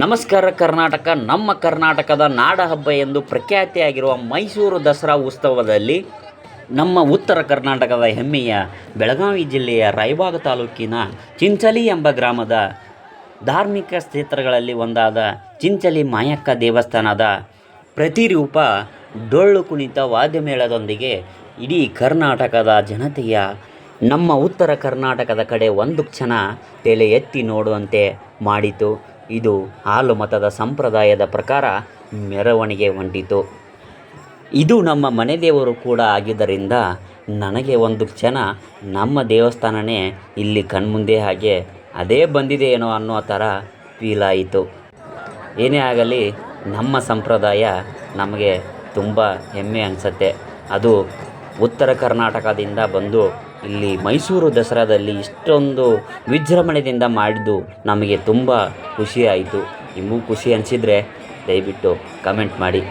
ನಮಸ್ಕಾರ ಕರ್ನಾಟಕ, ನಮ್ಮ ಕರ್ನಾಟಕದ ನಾಡ ಹಬ್ಬ ಎಂದು ಪ್ರಖ್ಯಾತಿಯಾಗಿರುವ ಮೈಸೂರು ದಸರಾ ಉತ್ಸವದಲ್ಲಿ ನಮ್ಮ ಉತ್ತರ ಕರ್ನಾಟಕದ ಹೆಮ್ಮೆಯ ಬೆಳಗಾವಿ ಜಿಲ್ಲೆಯ ರಾಯಬಾಗ ತಾಲೂಕಿನ ಚಿಂಚಲಿ ಎಂಬ ಗ್ರಾಮದ ಧಾರ್ಮಿಕ ಕ್ಷೇತ್ರಗಳಲ್ಲಿ ಒಂದಾದ ಚಿಂಚಲಿ ಮಾಯಕ್ಕ ದೇವಸ್ಥಾನದ ಪ್ರತಿರೂಪ ಡೊಳ್ಳು ಕುಣಿತ ವಾದ್ಯಮೇಳದೊಂದಿಗೆ ಇಡೀ ಕರ್ನಾಟಕದ ಜನತೆಯ ನಮ್ಮ ಉತ್ತರ ಕರ್ನಾಟಕದ ಕಡೆ ಒಂದು ಕ್ಷಣ ತಲೆ ಎತ್ತಿ ನೋಡುವಂತೆ ಮಾಡಿತು. ಇದು ಹಾಲು ಮತದ ಸಂಪ್ರದಾಯದ ಪ್ರಕಾರ ಮೆರವಣಿಗೆ ಹೊಂಟಿತು ಇದು ನಮ್ಮ ಮನೆ ದೇವರು ಕೂಡ ಆಗಿದ್ದರಿಂದ ನನಗೆ ಒಂದು ಕ್ಷಣ ನಮ್ಮ ದೇವಸ್ಥಾನನೇ ಇಲ್ಲಿ ಕಣ್ಮುಂದೆ ಹಾಗೆ ಅದೇ ಬಂದಿದೆ ಏನೋ ಅನ್ನೋ ಥರ ಫೀಲ್ ಆಯಿತು. ಏನೇ ಆಗಲಿ ನಮ್ಮ ಸಂಪ್ರದಾಯ ನಮಗೆ ತುಂಬ ಹೆಮ್ಮೆ ಅನಿಸುತ್ತೆ. ಅದು ಉತ್ತರ ಕರ್ನಾಟಕದಿಂದ ಬಂದು ಇಲ್ಲಿ ಮೈಸೂರು ದಸರಾದಲ್ಲಿ ಇಷ್ಟೊಂದು ವಿಜೃಂಭಣೆಯಿಂದ ಮಾಡಿದ್ದು ನಮಗೆ ತುಂಬ ಖುಷಿಯಾಯಿತು ನಿಮಗೂ ಖುಷಿ ಅನಿಸಿದರೆ ದಯವಿಟ್ಟು ಕಮೆಂಟ್ ಮಾಡಿ.